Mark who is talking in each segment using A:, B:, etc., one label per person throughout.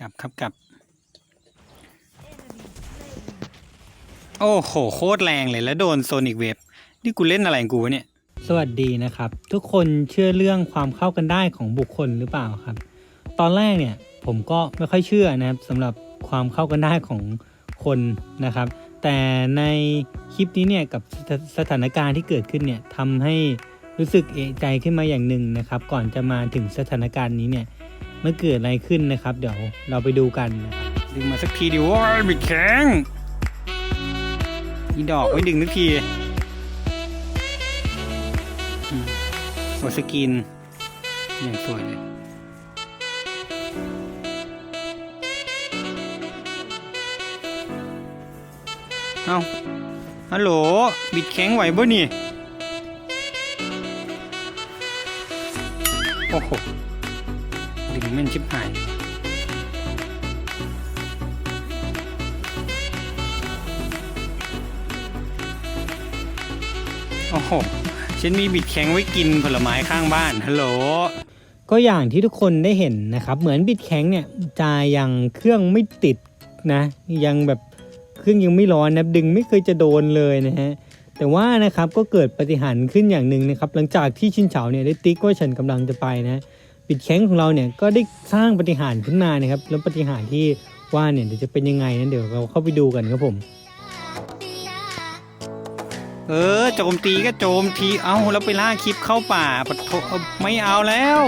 A: กลับครับกลับ โอ้โห โคตรแรงเลยแล้วโดนโซนิกเวฟนี่กูเล่นอะไรของกูวะเนี่ย สวัสดีนะครับ ทุกคนเชื่อเรื่องความเข้ากันได้ของบุคคลหรือเปล่าครับ ตอนแรกเนี่ยผมก็ไม่ค่อยเชื่อนะครับสำหรับความเข้ากันได้ของคนนะครับ แต่ในคลิปนี้เนี่ยกับสถสถานการณ์ที่เกิดขึ้นเนี่ยทำให้รู้สึกเอะใจขึ้นมาอย่างหนึ่งนะครับ ก่อนจะมาถึงสถานการณ์นี้เนี่ย มันเกิดอะไรขึ้นนะครับ เดี๋ยวเราไปดูกันดึงมาสักทีดิว้ยบิดแข็งอีดอกไม่ดึงสักทีอืมโอสกินอย่างสวยเลยเอาฮัลโหล บิดแข็งไหวบ่นี่ โอ้โห แม่นชิบหายโอ้โหฉันมีบิดแข็งไว้กินผลไม้ข้างบ้าน ฮัลโหล ก็อย่างที่ทุกคนได้เห็นนะครับ เหมือนบิดแข็งเนี่ยจะยังเครื่องไม่ติดนะ ยังแบบเครื่องยังไม่ร้อนนะ ดึงไม่เคยจะโดนเลยนะฮะ แต่ว่านะครับก็เกิดปฏิหารขึ้นอย่างหนึ่งนะครับ หลังจากที่ชินเฉาเนี่ยได้ติ๊กว่าฉันกำลังจะไปนะ บิดแข้งของเราเนี่ยก็ได้สร้างปฏิหารขึ้นมานะครับ แล้วปฏิหารที่ว่าเนี่ยเดี๋ยวจะเป็นยังไงนั้นเดี๋ยวเราเข้าไปดูกันครับผม เออโจมตีก็โจมทีเอาแล้วไปล่าคลิปเข้าป่าปะโถไม่เอาแล้ว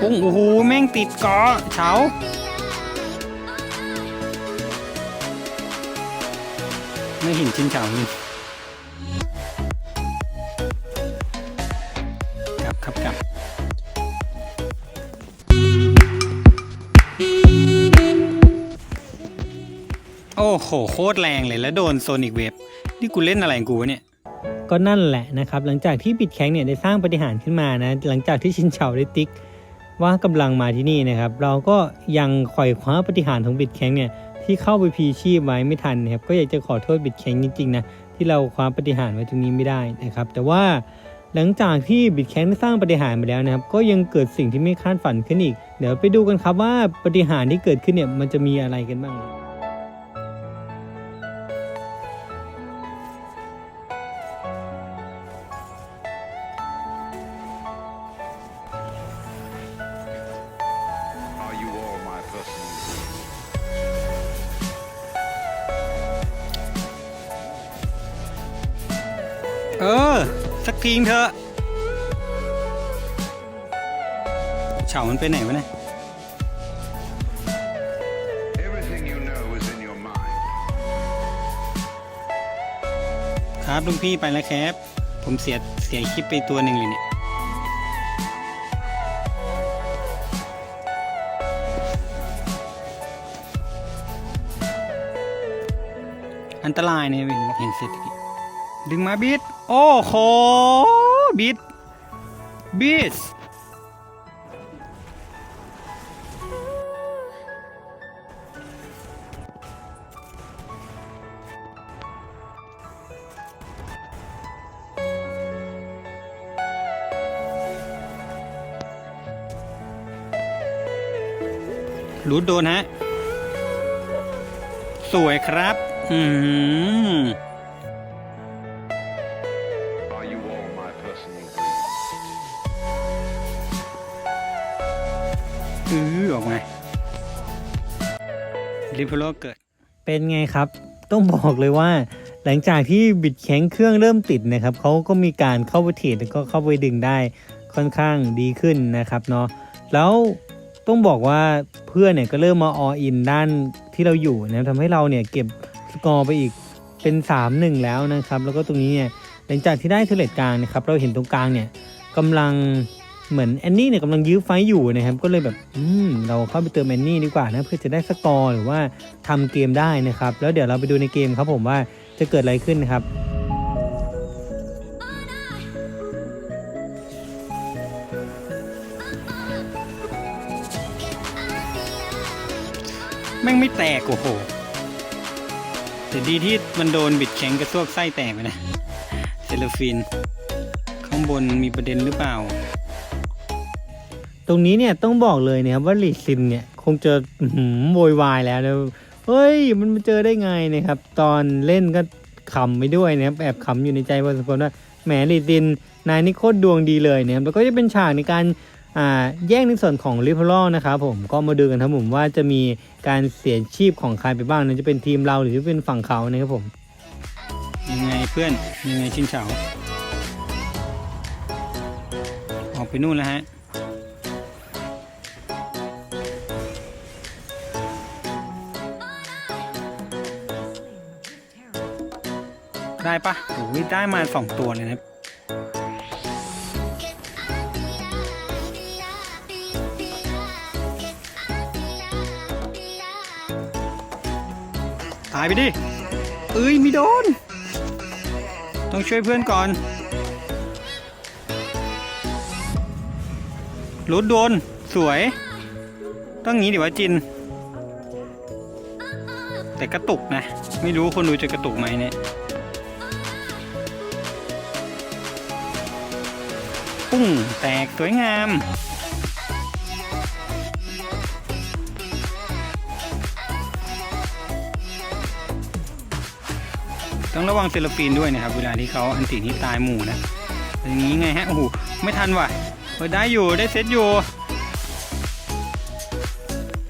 A: ปุ้งโอ้โหแม่งติดเกาะเฉา ไม่ห็นชินเฉานี่กลับครับกลับโอ้โห โคตรแรงเลยแล้วโดนโซนิกเวฟนี่กูเล่นอะไรงกูวะเนี่ย ก็นั่นแหละนะครับ หลังจากที่บิดแข็งเนี่ยได้สร้างปฏิหารขึ้นมานะ หลังจากที่ชินเฉาได้ติ๊กว่ากำลังมาที่นี่นะครับ เราก็ยังคอยคว้าปฏิหารของบิดแข็งเนี่ย ที่เข้าไปพีชีพไว้ไม่ทันนะครับก็อยากจะขอโทษบิดแข็งจริงๆนะที่เราคว้าปฏิหารไว้ตรงนี้ไม่ได้นะครับ แต่ว่าหลังจากที่บิดแข็งได้สร้างปฏิหารไปแล้วนะครับ ก็ยังเกิดสิ่งที่ไม่คาดฝันขึ้นอีก เดี๋ยวไปดูกันครับว่าปฏิหารที่เกิดขึ้นเนี่ยมันจะมีอะไรกันบ้าง เออ สักทีเถอะเฉามันไปไหนวะเนี่ย
B: Everything you know is in your mind.
A: ครับลุงพี่ไปแล้วครับ ผมเสียเสียคลิปไปตัวหนึ่งเลยเนี่ย อันตรายเนี่ยเห็นเสร็จกี้ ดึงมาบิด โอ้โหบิด บิดรูดโดนฮะ สวยครับ อืม อือออกมาริพโลเกิด เป็นไงครับ ต้องบอกเลยว่า หลังจากที่บิดแข็งเครื่องเริ่มติดนะครับเขาก็มีการเข้าไปเทรดแล้วก็เข้าไปดึงได้ค่อนข้างดีขึ้นนะครับเนาะแล้วต้องบอกว่าเพื่อนเนี่ยก็เริ่มมาออินด้านที่เราอยู่นะทำให้เราเนี่ยเก็บสกอร์ไปอีกเป็น 3-1 แล้วนะครับ แล้วก็ตรงนี้เนี่ย หลังจากที่ได้เทเลตกลางนะครับเราเห็นตรงกลางเนี่ยกำลังเหมือนแอนนี่เนี่ยกำลังยื้อไฟอยู่นะครับก็เลยแบบอืมเราเข้าไปเติมแอนนี่ดีกว่านะเพื่อจะได้สกอร์หรือว่าทำเกมได้นะครับ แล้วเดี๋ยวเราไปดูในเกมครับผมว่าจะเกิดอะไรขึ้นนะครับแม่งไม่แตกโอ้โห
C: แต่ดีที่มันโดนบิดแข็งกระซวกไส้แตกไปนะ เซลฟิน ข้างบนมีประเด็นหรือเปล่า ตรงนี้เนี่ยต้องบอกเลยนะครับว่าลีซินเนี่ยคงจะหือโวยวายแล้วนะเฮ้ยมันมาเจอได้ไงนะครับ ตอนเล่นก็ขำไปด้วยนะครับแอบขำอยู่ในใจพอสมควรว่าแหมลีซินนายนี่โคตรดวงดีเลยนะครับแล้วก็จะเป็นฉากในการแย่งในส่วนของลิพลอนะครับผมก็มาดูกันครับผมว่าจะมีการเสียชีพของใครไปบ้างนะจะเป็นทีมเราหรือจะเป็นฝั่งเขานะครับผม ยังไงเพื่อน ยังไงชินเฉาออกไปนู่นแล้วฮะได้ปะโอ้ยได้มาสองตัวเลยนะตายไปดิ เอ้ยไม่โดน ต้องช่วยเพื่อนก่อนรุดโดน สวย ต้องงี้ดิวะจิน แต่กระตุกนะ ไม่รู้คนดูจะกระตุกไหมเนี่ยปุ้งแตกสวยงาม ต้องระวังเซลฟีนด้วยนะครับ เวลาที่เขาอันตินี้ตายหมู่นะอย่างนี้ไงฮะโอ้โหไม่ทันว่ะได้อยู่ได้เซตอยู่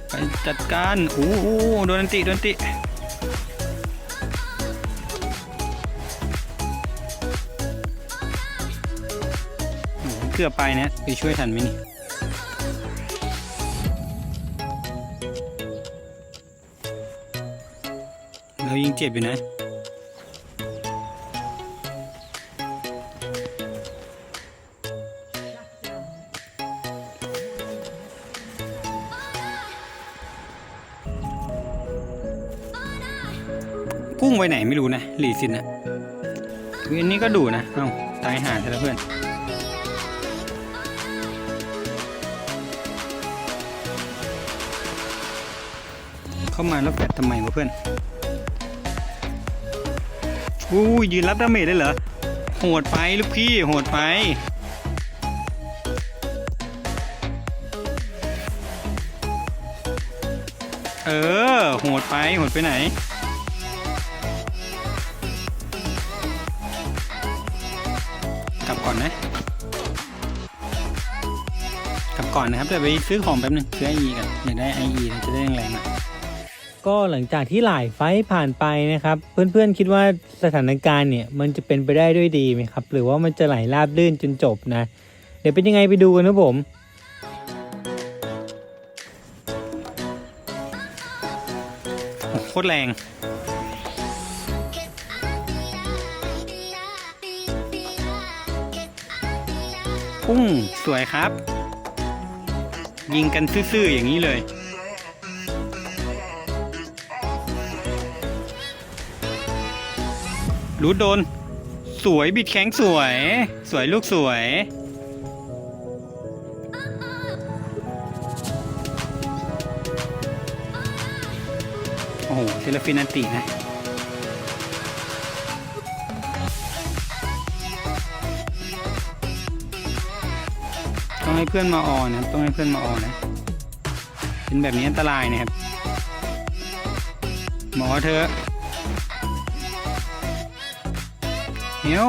C: ไปจัดการโอ้โหโดนอันติโดนอันติโอ้โหเกือบไปนะไปช่วยทันไหมนี่เรายิงเจ็บอยู่นะ กุ้งไปไหนไม่รู้นะหลีสินอะเวียนนี้ก็ดูนะ เอ้า ตายหาเถอะเพื่อน เข้ามาแล้วแฟดทำไมวะเพื่อนอู้ยยืนรับดาเมจได้เหรอ โหดไปลูกพี่ โหดไปเออโหดไปโหดไปไหน กลับก่อนนะครับเดี๋ยวไปซื้อของแป๊บนึงซื้อไออีกันอยากได้ไออีจะได้แรงๆหน่อยก็หลังจากที่หลายไฟท์ผ่านไปนะครับ เพื่อนๆคิดว่าสถานการณ์เนี่ยมันจะเป็นไปได้ด้วยดีไหมครับ หรือว่ามันจะไหลราบลื่นจนจบนะ เดี๋ยวเป็นยังไงไปดูกันนะผมโอ้โหโคตรแรงปุ้งสวยครับ ยิงกันซื่อๆอย่างนี้เลย รูดโดน สวยบิดแข้งสวย สวยลูกสวย โอ้โหเซลฟินันตินะ ให้เพื่อนมาออนนะครับต้องให้เพื่อนมาออนนะเป็นแบบนี้อันตรายนะครับ หมอเธอเฮียว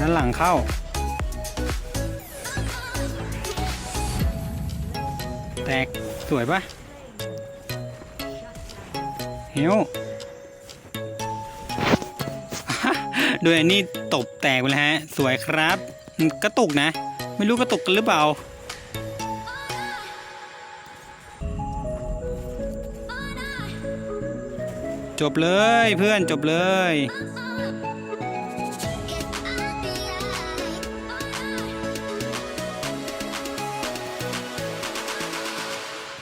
C: ด้านหลังเข้า แตกสวยปะ เฮียวโดยอันนี้ตบแตกไปแล้วฮะ สวยครับ กระตุกนะ ไม่รู้กระตุกกันหรือเปล่าจบเลยเพื่อนจบเลย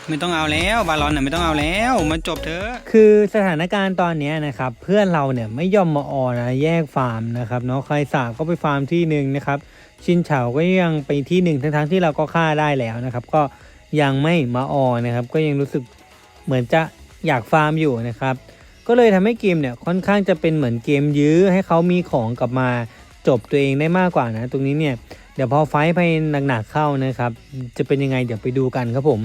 C: ไม่ต้องเอาแล้วบาลอนน่ะไม่ต้องเอาแล้วมันจบเถอะ
A: คือสถานการณ์ตอนเนี้ยนะครับเพื่อนเราเนี่ยไม่ยอมมาออนะแยกฟาร์มนะครับเนาะใครสาบก็ไปฟาร์มที่หนึ่งนะครับชินเฉาก็ยังไปที่หนึ่งทั้งๆที่เราก็ฆ่าได้แล้วนะครับ ก็ยังไม่มาออนะครับ ก็ยังรู้สึกเหมือนจะอยากฟาร์มอยู่นะครับ ก็เลยทำให้เกมเนี่ยค่อนข้างจะเป็นเหมือนเกมยื้อให้เขามีของกลับมาจบตัวเองได้มากกว่านะ ตรงนี้เนี่ยเดี๋ยวพอไฟไปหนักๆเข้านะครับ จะเป็นยังไงเดี๋ยวไปดูกันครับผม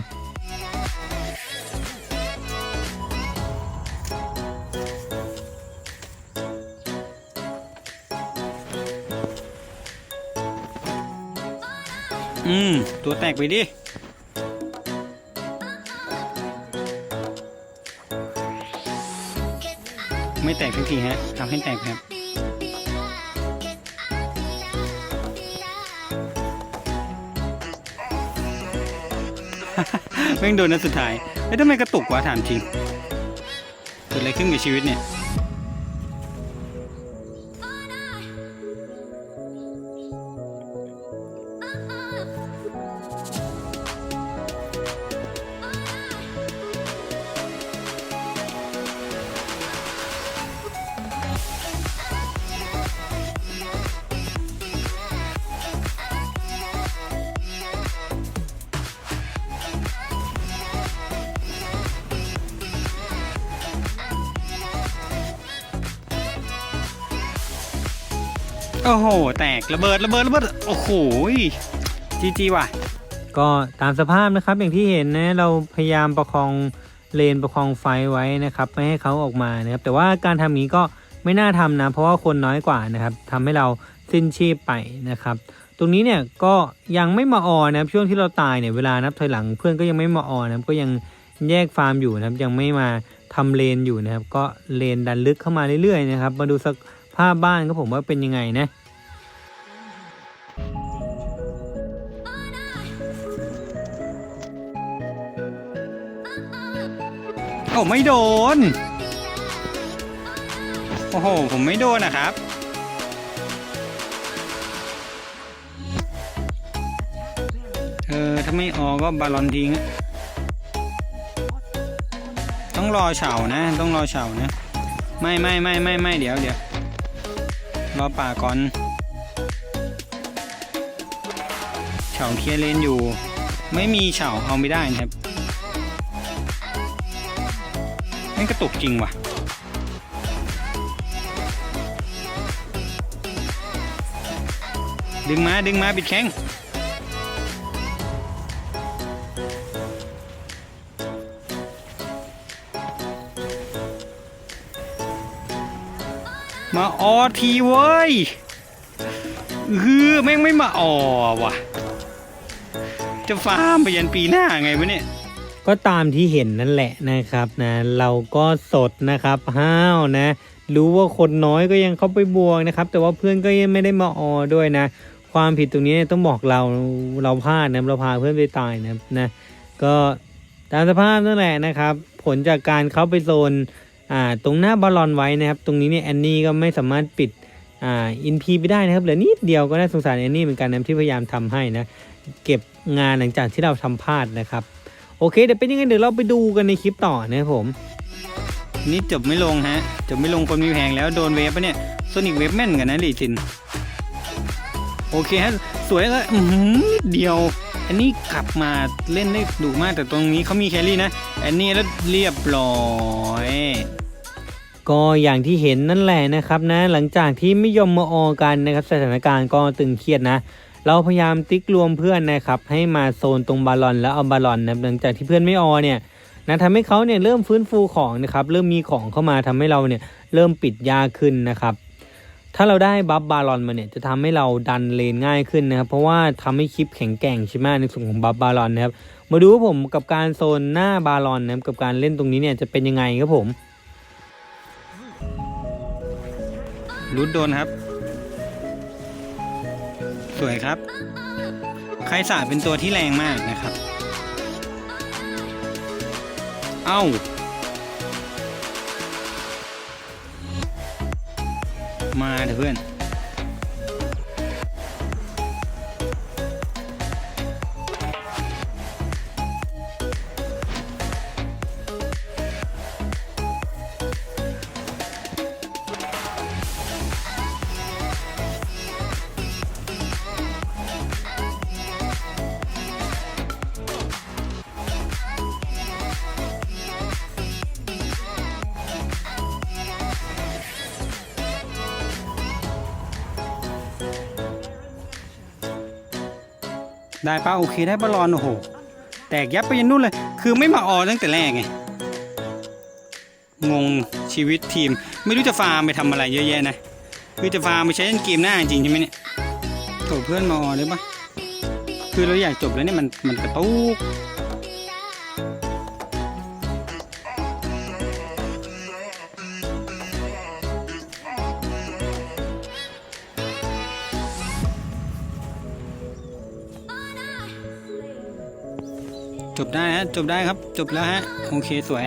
C: ตัวแตกไปดิ ไม่แตกทันทีฮะทำให้แตกครับแม่งโดนนัดสุดท้ายเอ้ยทำไมกระตุกวะถามจริงเกิดอะไรขึ้นกับชีวิตเนี่ย โอ้โห แตกระเบิดระเบิดระเบิดโอ้โหจีจีว่ะ
A: ก็ตามสภาพนะครับอย่างที่เห็นนะเราพยายามประคองเลนประคองไฟไว้นะครับไม่ให้เขาออกมานะครับแต่ว่าการทำนี้ก็ไม่น่าทำนะ เพราะว่าคนน้อยกว่านะครับทำให้เราสิ้นชีพไปนะครับ ตรงนี้เนี่ยก็ยังไม่มาออนะครับช่วงที่เราตายเนี่ยเวลานับถอยหลังเพื่อนก็ยังไม่มาออนะครับก็ยังแยกฟาร์มอยู่นะครับยังไม่มาทำเลนอยู่นะครับ ก็เลนดันลึกเข้ามาเรื่อยๆนะครับ มาดูสัก ภาพบ้านก็ผมว่าเป็นยังไงนะ
C: โอ้ไม่โดน โอ้โห ผมไม่โดนนะครับ เออ ถ้าไม่ออกก็บาลอนทิ้ง ต้องรอเฉานะ ต้องรอเฉานะ ไม่ไม่ไม่ไม่ไม่เดี๋ยวเดี๋ยว รอป่าก่อนเฉาเคลียร์เลนอยู่ ไม่มีเฉาเอาไม่ได้นะครับนั่นกระตุกจริงว่ะดึงมาดึงมาบิดแข้ง มาออทีเว้ยคือแม่งไม่มาออว่ะ จะฟาร์มไปยันปีหน้าไงวะเนี่ย
A: ก็ตามที่เห็นนั่นแหละนะครับนะ เราก็สดนะครับห้าวนะ รู้ว่าคนน้อยก็ยังเข้าไปบวกนะครับ แต่ว่าเพื่อนก็ยังไม่ได้มาออด้วยนะ ความผิดตรงนี้ต้องบอกเราเราพลาดนะเราพาเพื่อนไปตายนะนะ ก็ตามสภาพนั่นแหละนะครับ ผลจากการเข้าไปโซน ตรงหน้าบอลลอนไว้นะครับ ตรงนี้เนี่ยแอนนี่ก็ไม่สามารถปิดอินพีไปได้นะครับเหลือนิดเดียวก็น่าสงสารแอนนี่เหมือนกันนะที่พยายามทำให้นะ เก็บงานหลังจากที่เราทำพลาดนะครับ โอเคเดี๋ยวเป็นยังไงเดี๋ยวเราไปดูกันในคลิปต่อนะครับผม
C: นี่จบไม่ลงฮะ จบไม่ลงคนมีแพงแล้วโดนเวฟปะเนี่ยโซนิกเวฟแม่นกันนะลีจิน โอเคฮะสวยเลยอื้อหือนิดเดียว อันนี้กลับมาเล่นได้ดุมากแต่ตรงนี้เขามีแครี่นะ อันนี้แล้วเรียบร้อย
A: ก็อย่างที่เห็นนั่นแหละนะครับนะหลังจากที่ไม่ยอมมาออกันนะครับสถานการณ์ก็ตึงเครียดนะ เราพยายามติ๊กรวมเพื่อนนะครับให้มาโซนตรงบาลอนแล้วเอาบาลอนนะหลังจากที่เพื่อนไม่ออเนี่ยนะทำให้เขาเนี่ยเริ่มฟื้นฟูของนะครับเริ่มมีของเข้ามาทำให้เราเนี่ยเริ่มปิดยากขึ้นนะครับ ถ้าเราได้บัฟบาลอนมาเนี่ยจะทำให้เราดันเลนง่ายขึ้นนะครับ เพราะว่าทำให้คลิปแข็งแกร่งใช่ไหมในส่วนของบัฟบาลอนนะครับ มาดูว่าผมกับการโซนหน้าบาลอนนะครับกับการเล่นตรงนี้เนี่ยจะเป็นยังไงครับผม
C: รุดโดนครับ สวยครับใครสาเป็นตัวที่แรงมากนะครับ เอ้า มาเถอะเพื่อน ได้ปะโอเคได้ปะรอนโอ้โหแตกยับไปยันนู่นเลย คือไม่มาออตั้งแต่แรกไงงงชีวิตทีม ไม่รู้จะฟาร์มไปทำอะไรเยอะแยะนะคือจะฟาร์มไปใช้เล่นเกมหน้าจริงใช่ไหมเนี่ยโถเพื่อนมาออได้ปะคือเราอยากจบแล้วเนี่ยมันมันกระตุก ได้ฮะจบได้ครับ จบแล้วฮะ โอเคสวย